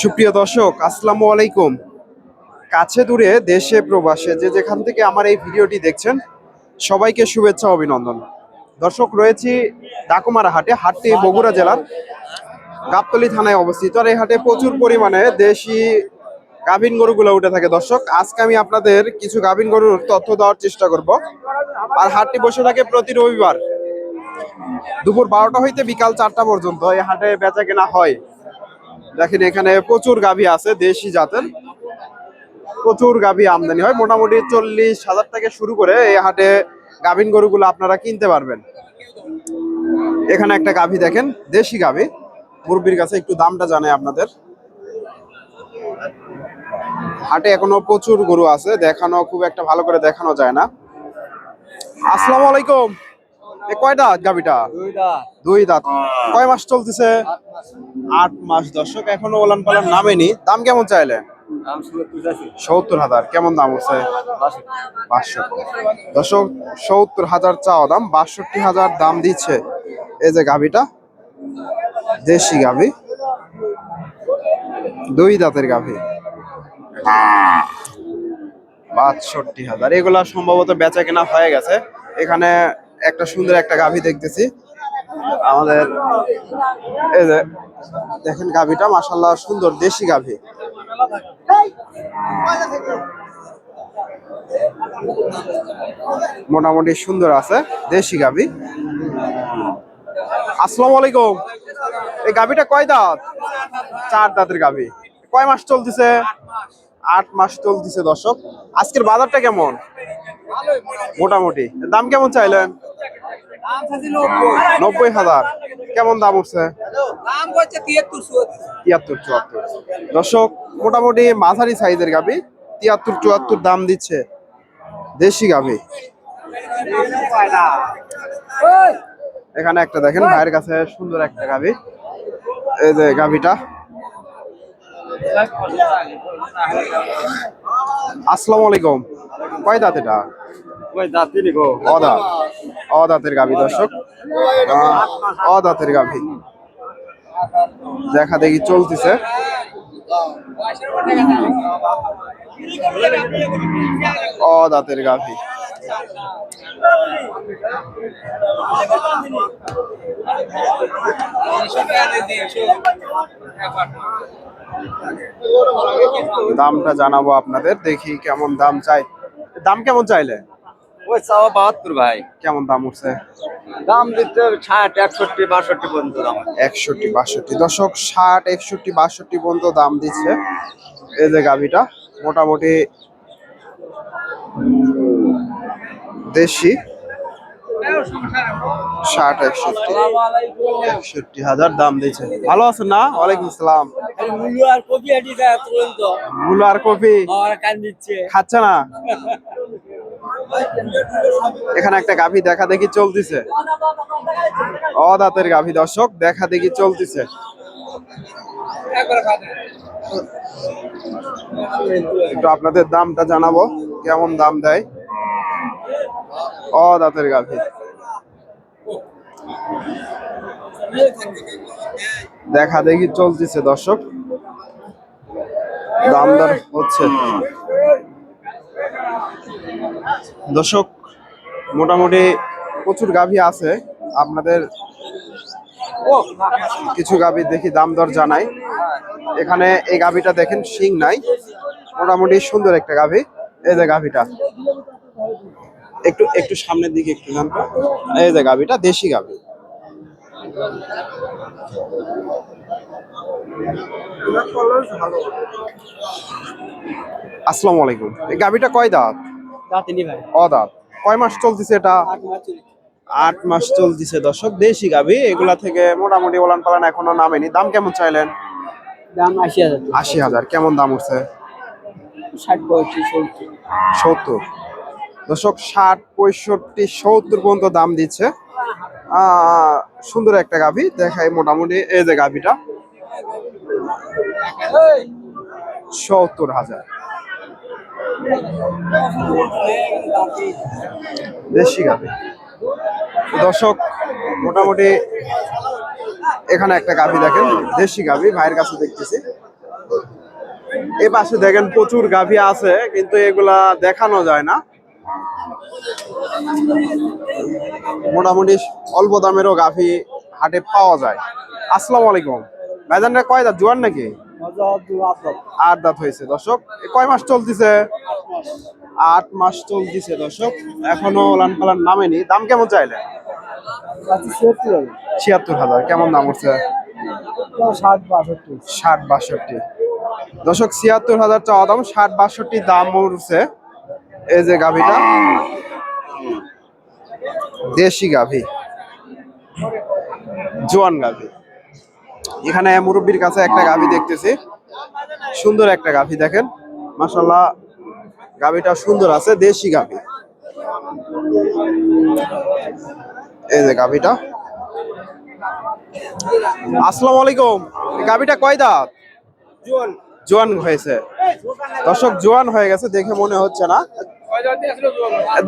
সুপ্রিয় দর্শক, আসসালামু আলাইকুম। কাছে দূরে দেশে প্রবাসে যে যেখান থেকে আমার এই ভিডিওটি দেখছেন, সবাইকে শুভেচ্ছা, অভিনন্দন। দর্শক, রয়েছি ডাকুমারা হাটে, হাটটি বগুড়া জেলার গাবতলি থানায় অবস্থিত। আর এই হাটে প্রচুর পরিমাণে দেশি গাভীন গরুগুলো উঠে থাকে। দর্শক, আজকে আমি আপনাদের কিছু গাভীন গরুর তথ্য দেওয়ার চেষ্টা করব। আর হাটটি বসে থাকে প্রতি রবিবার দুপুর বারোটা হইতে বিকাল চারটা পর্যন্ত। এই হাটে বেচা কেনা হয়। দেখেন, এখানে প্রচুর গাভী আছে, দেশি জাতের। প্রচুর গাভী আমদানি হয়। মোটামুটি চল্লিশ হাজার থেকে শুরু করে এই হাটে গাভীন গরুগুলো আপনারা কিনতে পারবেন। এখানে একটা গাভী দেখেন, দেশি গাভী। মুরব্বীর কাছে একটু দামটা জানাই আপনাদের। হাটে এখনও প্রচুর গরু আছে দেখানো খুব একটা ভালো করে দেখানো যায় না। আসসালামু আলাইকুম। এ কয় দাঁত গাভীটা? দুই দাঁত। কয় মাস চলতেছে? আট মাস। দর্শক এখনও ওলান পালান নামেনি। দাম কেমন চাইলেন সত্তর হাজার। কেমন দাম হচ্ছে? বাষট্টি। দর্শক সত্তর হাজার চাওয়া দাম বাষট্টি হাজার দাম দিচ্ছে। এই যে গাভীটা দেশি গাভী। দুই দাঁতের গাভী। বাষট্টি হাজার এগুলা সম্ভবত বেচা কেনা হয়ে গেছে। এখানে একটা সুন্দর একটা গাভী দেখতেছি। আমাদের এই যে দেখেন গাভীটা মাসাল্লাহ সুন্দর দেশি গাভী। মোটামুটি সুন্দর আছে, দেশি গাভী। আসসালামু আলাইকুম। এই গাভীটা কয় দাঁত? চার দাঁতের গাভী। কয় মাস চলতেছে? আট মাস চলতেছে দর্শক। আজকের বাজারটা কেমন? মোটামুটি। দাম কেমন চাইলেন? নব্বই হাজার। কেমন দাম উঠছে? তিয়াত্তর, চুয়াত্তর। দর্শক, মোটামুটি মাঝারি সাইজের গাবি তিয়াত্তর, চুয়াত্তর দাম দিচ্ছে দেশি গাবি এখানে একটা দেখেন, ভাইয়ের কাছে সুন্দর একটা গাবি এই যে গাবিটা আসসালামু আলাইকুম। কয় দাঁত এটা? অদাঁত অদাঁতের গাভী দর্শক। অদাঁতের গাভী। দেখা দেখি চলতেছে। অদাঁতের গাভী। দামটা জানাব আপনাদের দেখি কেমন দাম চাই। দাম কেমন চাইলে? ওই চাওয়া বাহাত্তর ভাই। কেমন দাম উঠছে? দাম দিতে ষাট একষট্টি বাষট্টি পর্যন্ত দাম। একষট্টি বাষট্টি। দশক ষাট একষট্টি বাষট্টি পর্যন্ত দাম দিচ্ছে। এই যে গাভিটা। মোটামুটি দেশি ষাট একষট্টি। একষট্টি হাজার দাম দিচ্ছে ভালো আছেন না? ওয়ালাইকুম আসসালাম। মুলো আর কপি মূলো আর খাচ্ছে না? এখানে একটা গাভী দেখা দেখি চলতেছে। অদাতের গাভী দর্শক দেখা দেখি চলতেছে। একটু আপনাদের দামটা জানাব, কেমন দাম দেয়। অদাতের গাভী। দেখা দেখি চলতেছে দর্শক। দাম দর হচ্ছে। দর্শক, মোটামুটি প্রচুর গাভী আছে। আপনাদের কিছু গাভী দেখি দাম দর জানাই। এখানে এই গাভীটা দেখেন শিং নাই। মোটামুটি সুন্দর একটা গাভী এই যে গাভীটা। একটু একটু সামনের দিকে একটু জানতো এই যে গাভীটা দেশি গাভী। আসসালামু আলাইকুম। এই গাভীটা কয় দাঁত? ভাই। অদাঁত কয় মাস চলতেছে এটা? আট মাস চলতেছে দর্শক দেশি গাভী। এগুলা থেকে মোটামুটি ওলান পালান এখনও নামেনি। দাম কেমন চাইলেন? দাম আশি হাজার আশি হাজার কেমন দাম উঠছে? ষাট পঁয়ত্রিশ সত্তর। দর্শক ষাট পঁয়ষট্টি সত্তর পর্যন্ত দাম দিচ্ছে। সুন্দর একটা গাভী দেখাই মোটামুটি এই যে গাভীটা। সত্তর হাজার। দেশি গাভী। দর্শক মোটামুটি এখানে একটা গাভী দেখেন, দেশি গাভী, ভাইয়ের কাছে দেখতেছি। এই পাশে দেখেন প্রচুর গাভী আছে, কিন্তু এগুলা দেখানো যায় না। মোটামুটি অল্প দামেরও গাভী হাটে পাওয়া যায়। আসসালামু আলাইকুম। ভাইজানরা কয় দাঁত, জোয়ান নাকি? আট দাঁত হয়েছে। দর্শক, এ কয় মাস চলতেছে? আট মাস চলতেছে দর্শক, এখনও লান পালান নামেনি। দাম কেমন চাইলে ছিয়াত্তর হাজার। কেমন দাম উঠছে ষাট বাষট্টি। ষাট বাষট্টি। দর্শক ছিয়াত্তর হাজার চাওয়া দাম ষাট বাষট্টি দাম উঠছে। এই যে গাভীটা। দেশি গাভী। জোয়ান গাভী। এখানে মুরব্বীর কাছে একটা গাভী দেখতেছি। সুন্দর একটা গাভী দেখেন। মাসাল্লাহ গাভীটা সুন্দর আছে দেশি গাভী। এই যে গাভীটা। আসসালামু আলাইকুম। গাভীটা কয় দাঁত? জোয়ান। হয়েছে। দর্শক জোয়ান হয়ে গেছে দেখে মনে হচ্ছে না।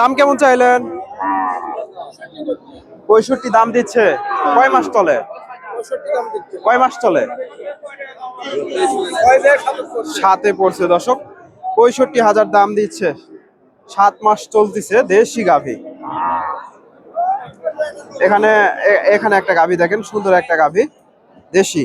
দাম কেমন চাইলেন? পঁয়ষট্টি দাম দিচ্ছে। কয় মাস চলে? কয় মাস চলে? সাতে পড়ছে দর্শক। পঁয়ষট্টি হাজার দাম দিচ্ছে। সাত মাস চলতেছে দেশি গাভী। এখানে এখানে একটা গাভী দেখেন সুন্দর একটা গাভী দেশি।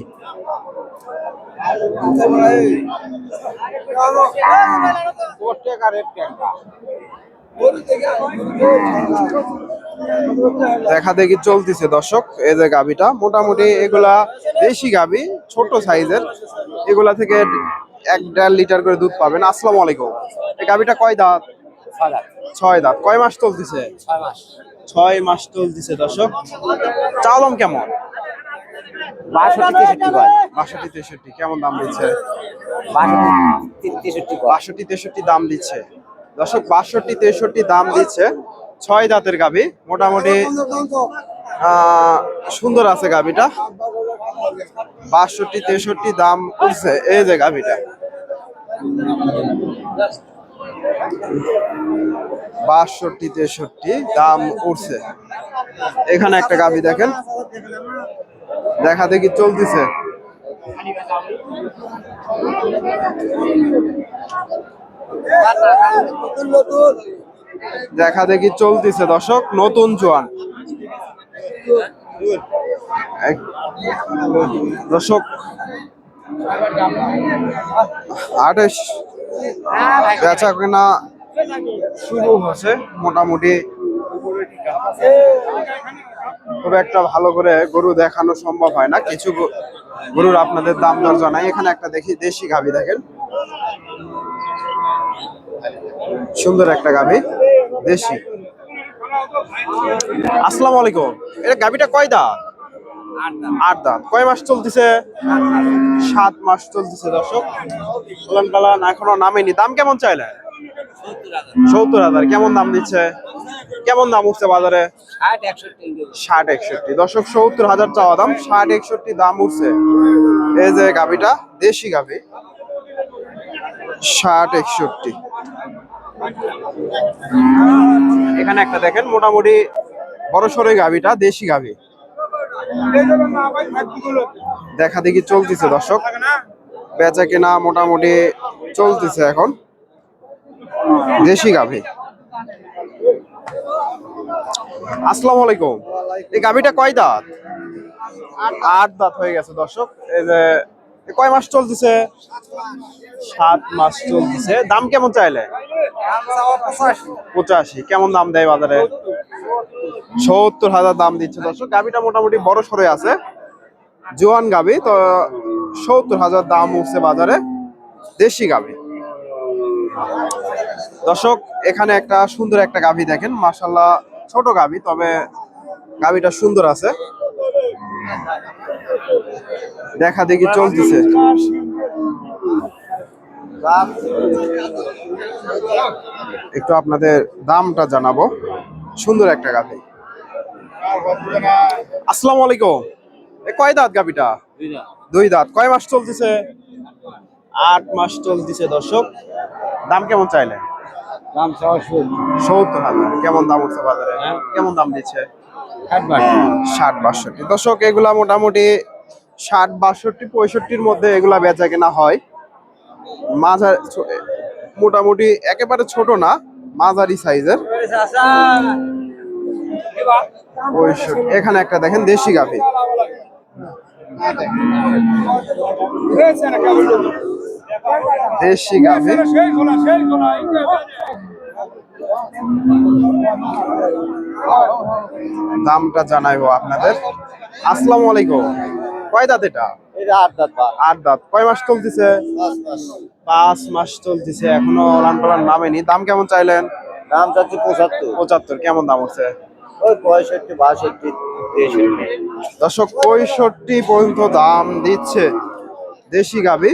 দেখা দেখি চলতেছে দর্শক এই যে গাভীটা। মোটামুটি এগুলা দেশি গাভী ছোট সাইজের। এগুলা থেকে এক দেড় লিটার করে দুধ পাবেন। আসসালামু আলাইকুম। এই গাভীটা কয় দাঁত। ছয় দাঁত। কয় মাস চলতেছে? ছয় মাস। চলতেছে দর্শক। চাওলাম কেমন? বাষট্টি তেষট্টি বাষট্টি তেষট্টি কেমন দাম দিচ্ছে? বাষট্টি তেষট্টি দাম দিচ্ছে। দর্শক বাষট্টি তেষট্টি দাম দিচ্ছে ছয় দাঁতের গাভী। মোটামুটি আহ, সুন্দর আছে গাভীটা। বাষট্টি তেষট্টি দাম উঠছে এই যে গাভীটা। বাষট্টি, তেষট্টি, দাম উঠছে এখানে একটা গাভী দেখেন। দেখা দেখি চলতেছে। দেখা দেখি চলতেছে, দর্শক। নতুন জোয়ান। দর্শক, আঠাশ বেচা কেনা শুরু হয়েছে মোটামুটি। খুব একটা ভালো করে গরু দেখানো সম্ভব হয় না। কিছু গরুর আপনাদের দাম দর জানাই। এখানে একটা দেখি দেশি গাভী দেখেন। সুন্দর একটা গাভী দেশি। আসসালামু আলাইকুম। এটা গাভীটা কয় দাঁত। আট দাঁত। কয় মাস চলতেছে? সাত মাস চলতেছে দর্শক। এখনও নামেনি। দাম কেমন চাইলে সত্তর হাজার। কেমন দাম দিচ্ছে? কেমন দাম উঠছে বাজারে? ষাট একষট্টি। ষাট দর্শক, সত্তর হাজার চাওয়া দাম, ষাট একষট্টি দাম উঠছে। এই যে গাভীটা, দেশি গাভী। ষাট একষট্টি। এখানে একটা দেখেন, মোটামুটি বড় সড়ো গাভীটা, দেশি গাভী। দেখা দেখি চলতেছে দর্শক। বেচা কেনা মোটামুটি চলতেছে এখন। দেশি গাভী। আসসালামু আলাইকুম। এই গাভীটা কয় দাঁত? আট দাঁত হয়ে গেছে দর্শক। এই যে কয় মাস চলতেছে? সাত মাস চলতেছে। দাম কেমন চাইলে? পঁচাশি। কেমন দাম দেয় বাজারে? সত্তর হাজার দাম দিচ্ছে। দর্শক, গাভীটা মোটামুটি বড় সরে আছে। জোয়ান গাভী, তো সত্তর হাজার দাম উঠছে বাজারে। দেশি গাভী। দর্শক, এখানে একটা সুন্দর একটা গাভী দেখেন। মাসাল্লাহ ছোট গাভী, তবে গাভীটা সুন্দর আছে। দেখা দেখি চলতেছে। একটু আপনাদের দামটা জানাব। সুন্দর একটা গাভী। আসসালামু আলাইকুম। এ কয় দাঁত গাভীটা? দুই দাঁত। কয় মাস চলতেছে? আট মাস চলতেছে দর্শক। দাম কেমন চাইলে দাম সত্তর হাজার। কেমন দাম উঠছে বাজারে? কেমন দাম দিচ্ছে? ষাট বাষট্টি। দর্শক এগুলা মোটামুটি ষাট বাষট্টি পঁয়ষট্টির মধ্যে এগুলা বেচা কেনা হয়। মাঝার মোটামুটি একেবারে ছোট না মাঝারি সাইজের। পঁয়ষট্টি এখানে একটা দেখেন দেশি গাভী। দেশি গাভী। দামটা জানাইবো আপনাদের। আসসালামু আলাইকুম। কয় দাঁত এটা? আট দাঁত কয় মাস চলতেছে? পাঁচ মাস। চলতেছে। এখনও পালান নামেনি। দাম কেমন চাইলেন? দাম চাচ্ছি পঁচাত্তর। পঁচাত্তর। কেমন দাম হচ্ছে? ওই পঁয়ষট্টি, বাষট্টি, তেষট্টি। পঁয়ষট্টি পর্যন্ত দাম দিচ্ছে দেশি গাবি।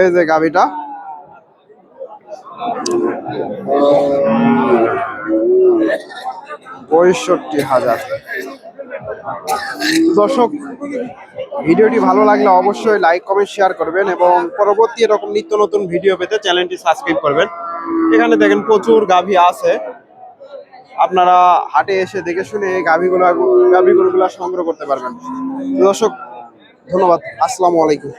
এই যে গাবিটা। পঁয়ষট্টি হাজার। দর্শক, ভিডিওটি ভালো লাগলে অবশ্যই লাইক, কমেন্ট, শেয়ার করবেন এবং পরবর্তী এরকম নিত্য নতুন ভিডিও পেতে চ্যানেলটি সাবস্ক্রাইব করবেন। এখানে দেখেন প্রচুর গাভী আছে। আপনারা হাটে এসে দেখে শুনে গাভীগুলো গাভীগুলোগুলো সংগ্রহ করতে পারবেন। দর্শক ধন্যবাদ। আসসালামু আলাইকুম।